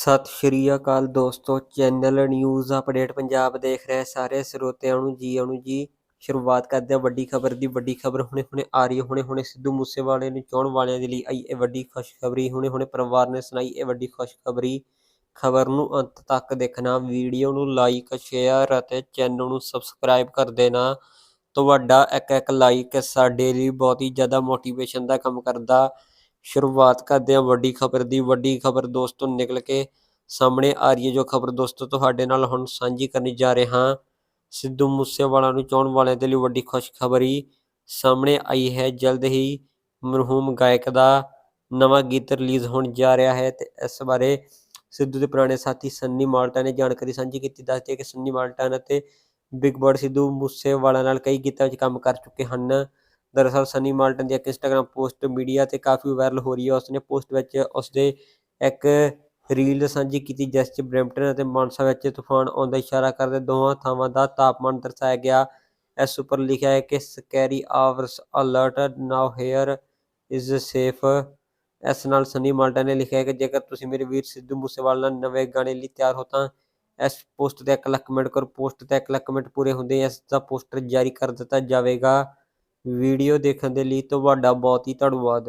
ਸਤਿ ਸ਼੍ਰੀ ਅਕਾਲ ਦੋਸਤੋ, channel news update Punjab ਦੇਖ ਰਹੇ ਸਾਰੇ ਸਰੋਤਿਆਂ ਨੂੰ ਜੀ ਆਇਆਂ ਨੂੰ ਜੀ। ਸ਼ੁਰੂਆਤ ਕਰਦੇ ਹਾਂ ਵੱਡੀ ਖਬਰ ਦੀ, ਵੱਡੀ ਖਬਰ ਹੁਣੇ ਹੁਣੇ ਆ ਰਹੀ ਹੈ, ਹੁਣੇ ਹੁਣੇ ਸਿੱਧੂ ਮੂਸੇਵਾਲੇ ਨੂੰ ਚੋਣ ਵਾਲਿਆਂ ਦੇ ਲਈ ਆਈ ਇਹ ਵੱਡੀ ਖੁਸ਼ਖਬਰੀ, ਹੁਣੇ ਹੁਣੇ ਪਰਿਵਾਰ ਨੇ ਸੁਣਾਈ ਇਹ ਵੱਡੀ ਖੁਸ਼ਖਬਰੀ। ਖਬਰ ਨੂੰ ਅੰਤ ਤੱਕ ਦੇਖਣਾ, ਵੀਡੀਓ ਨੂੰ ਲਾਈਕ ਸ਼ੇਅਰ ਅਤੇ ਚੈਨਲ ਨੂੰ ਸਬਸਕ੍ਰਾਈਬ ਕਰ ਦੇਣਾ। ਤੁਹਾਡਾ ਇੱਕ ਇੱਕ ਲਾਈਕ ਸਾਡੇ ਲਈ ਬਹੁਤ ਹੀ ਜ਼ਿਆਦਾ ਮੋਟੀਵੇਸ਼ਨ ਦਾ ਕੰਮ ਕਰਦਾ। ਸ਼ੁਰੂਆਤ ਕਰਦੇ ਹਾਂ ਵੱਡੀ ਖਬਰ ਦੀ। ਵੱਡੀ ਖਬਰ ਦੋਸਤੋ ਨਿਕਲ ਕੇ ਸਾਹਮਣੇ ਆ ਰਹੀ ਹੈ। ਜੋ ਖਬਰ ਦੋਸਤੋ ਤੁਹਾਡੇ ਨਾਲ ਹੁਣ ਸਾਂਝੀ ਕਰਨੀ ਜਾ ਰਹੇ ਹਾਂ, ਸਿੱਧੂ ਮੂਸੇਵਾਲਾ ਨੂੰ ਚਾਹਣ ਵਾਲਿਆਂ ਦੇ ਲਈ ਵੱਡੀ ਖੁਸ਼ਖਬਰੀ ਸਾਹਮਣੇ ਆਈ ਹੈ। ਜਲਦ ਹੀ ਮਰਹੂਮ ਗਾਇਕ ਦਾ ਨਵਾਂ ਗੀਤ ਰਿਲੀਜ਼ ਹੋਣ ਜਾ ਰਿਹਾ ਹੈ ਤੇ ਇਸ ਬਾਰੇ ਸਿੱਧੂ ਦੇ ਪੁਰਾਣੇ ਸਾਥੀ ਸੰਨੀ ਮਾਲਟਾ ਨੇ ਜਾਣਕਾਰੀ ਸਾਂਝੀ ਕੀਤੀ। ਦੱਸਦੀ ਹੈ ਕਿ ਸੰਨੀ ਮਾਲਟਾ ਅਤੇ ਬਿਗ ਬਰਡ ਸਿੱਧੂ ਮੂਸੇਵਾਲਾ ਨਾਲ ਕਈ ਗੀਤਾਂ ਵਿੱਚ ਕੰਮ ਕਰ ਚੁੱਕੇ ਹਨ। ਦਰਅਸਲ ਸਨੀ ਮਾਲਟਨ ਦੀ ਇੱਕ ਇੰਸਟਾਗ੍ਰam ਪੋਸਟ ਮੀਡੀਆ ਤੇ ਕਾਫੀ ਵਾਇਰਲ ਹੋ ਰਹੀ ਹੈ। ਉਸਨੇ ਪੋਸਟ ਵਿੱਚ ਉਸਦੇ ਇੱਕ ਰੀਲ ਸਾਂਝੀ ਕੀਤੀ, ਜਿਸ 'ਚ ਬ੍ਰੈਂਪਟਨ ਅਤੇ ਮਾਨਸਾ ਵਿੱਚ ਤੂਫਾਨ ਆਉਣ ਦਾ ਇਸ਼ਾਰਾ ਕਰਦੇ ਦੋਵਾਂ ਥਾਵਾਂ ਦਾ ਤਾਪਮਾਨ ਦਰਸਾਇਆ ਗਿਆ। ਇਸ ਉੱਪਰ ਲਿਖਿਆ ਹੈ ਕਿ scary hours alert now here is safe ਇਸ ਨਾਲ ਸਨੀ ਮਾਲਟਨ ਨੇ ਲਿਖਿਆ ਹੈ ਕਿ ਜੇਕਰ ਤੁਸੀਂ ਮੇਰੇ ਵੀਰ ਸਿੱਧੂ ਮੂਸੇਵਾਲਾ ਨਾਲ ਨਵੇਂ ਗਾਣੇ ਲਈ ਤਿਆਰ ਹੋ ਤਾਂ ਇਸ ਪੋਸਟ ਤੇ 1 ਲੱਖ ਕਮੈਂਟ ਕਰੋ ਪੋਸਟ ਤੇ 1 ਲੱਖ ਕਮੈਂਟ ਪੂਰੇ ਹੁੰਦੇ, ਇਸ ਦਾ ਪੋਸਟਰ ਜਾਰੀ ਕਰ ਦਿੱਤਾ ਜਾਵੇਗਾ। ਵੀਡੀਓ ਦੇਖਣ ਦੇ ਲਈ ਤੁਹਾਡਾ ਬਹੁਤ ਹੀ ਧੰਨਵਾਦ।